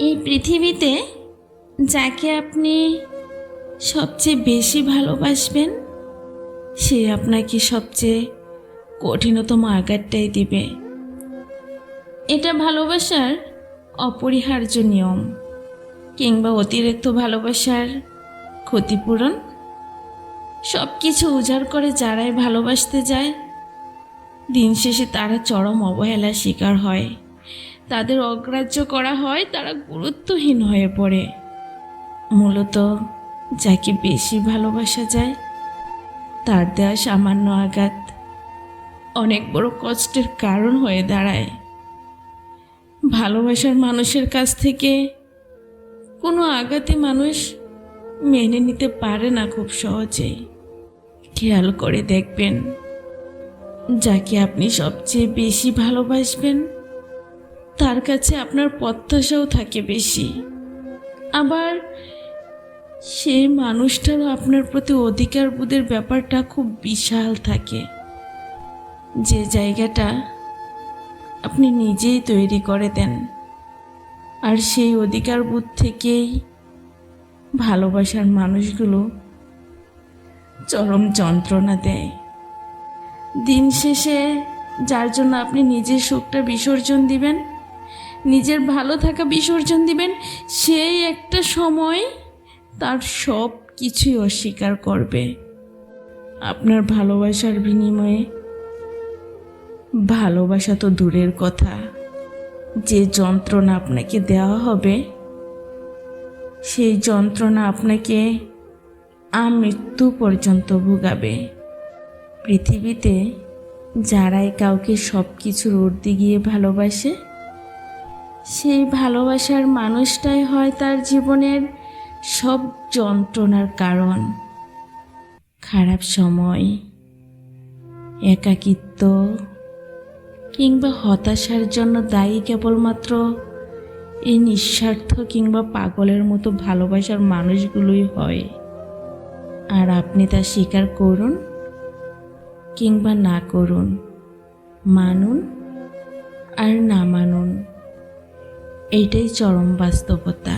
এই পৃথিবীতে যাকে আপনি সবচেয়ে বেশি ভালোবাসবেন, সে আপনাকে সবচেয়ে কঠিনতম আঘাতটাই দিবে। এটা ভালোবাসার অপরিহার্য নিয়ম কিংবা অতিরিক্ত ভালোবাসার ক্ষতিপূরণ। সব কিছু উজাড় করে যারাই ভালোবাসতে যায়, দিন শেষে তারা চরম অবহেলার শিকার হয়। তাদের অগ্রাহ্য করা হয়, তারা গুরুত্বহীন হয়ে পড়ে। মূলত যাকে বেশি ভালোবাসা যায়, তার দেওয়া সামান্য আঘাত অনেক বড় কষ্টের কারণ হয়ে দাঁড়ায়। ভালোবাসার মানুষের কাছ থেকে কোনো আঘাতে মানুষ মেনে নিতে পারে না খুব সহজেই খেয়াল করে দেখবেন, যাকে আপনি সবচেয়ে বেশি ভালোবাসবেন তার কাছে আপনার প্রত্যাশাও থাকে বেশি। আবার সেই মানুষটারও আপনার প্রতি অধিকার বোধের ব্যাপারটা খুব বিশাল থাকে। যে জায়গাটা আপনি নিজেই তৈরি করে দেন, আর সেই অধিকার বোধ থেকেই ভালোবাসার মানুষগুলো চরম যন্ত্রণা দেয়। দিন শেষে যার জন্য আপনি নিজের সুখটা বিসর্জন দিবেন নিজের ভালো থাকা বিসর্জন দিবেন, সেই একটা সময় তার সব কিছুই অস্বীকার করবে। আপনার ভালোবাসার বিনিময়ে ভালোবাসা তো দূরের কথা। যে যন্ত্রণা আপনাকে দেওয়া হবে, সেই যন্ত্রণা আপনাকে আমৃত্যু পর্যন্ত ভোগাবে। পৃথিবীতে যারাই কাউকে সব কিছুর ঊর্ধ্বে গিয়ে ভালোবাসে সেই ভালোবাসার মানুষটাই হয় তার জীবনের সব যন্ত্রণার কারণ। খারাপ সময়, একাকিত্ব, কিংবা হতাশার জন্য দায়ী কেবলমাত্র এই নিঃস্বার্থ কিংবা পাগলের মতো ভালোবাসার মানুষগুলোই হয়। আর আপনি তা স্বীকার করুন কিংবা না করুন, মানুন আর না মানুন। এইটাই চরম বাস্তবতা।